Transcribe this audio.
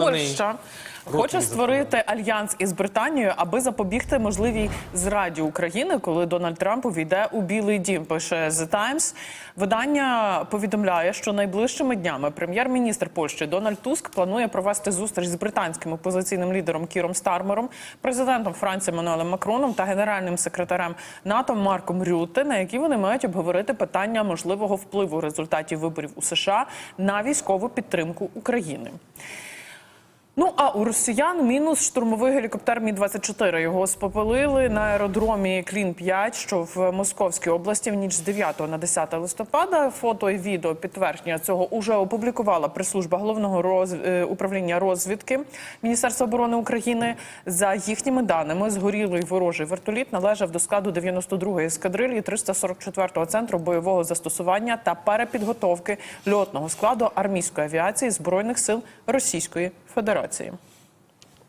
Польща хоче створити альянс із Британією, аби запобігти можливій зраді України, коли Дональд Трамп увійде у Білий Дім. Пише The Times. Видання повідомляє, що найближчими днями прем'єр-міністр Польщі Дональд Туск планує провести зустріч з британським опозиційним лідером Кіром Стармером, президентом Франції Мануелем Макроном та генеральним секретарем НАТО Марком Рютте, на які вони мають обговорити питання можливого впливу результатів виборів у США на військову підтримку України. Ну а у росіян мінус штурмовий гелікоптер Мі 24 Його спопелили на аеродромі Клін 5 що в Московській області в ніч з 9 на 10 листопада. Фото і відео підтвердження цього уже опублікувала прес-служба головного роз... е, управління розвідки Міністерства оборони України. За їхніми даними, згорілий ворожий вертоліт належав до складу 92-ї ескадрилії 344-го центру бойового застосування та перепідготовки льотного складу армійської авіації збройних сил Російської Федерації. that?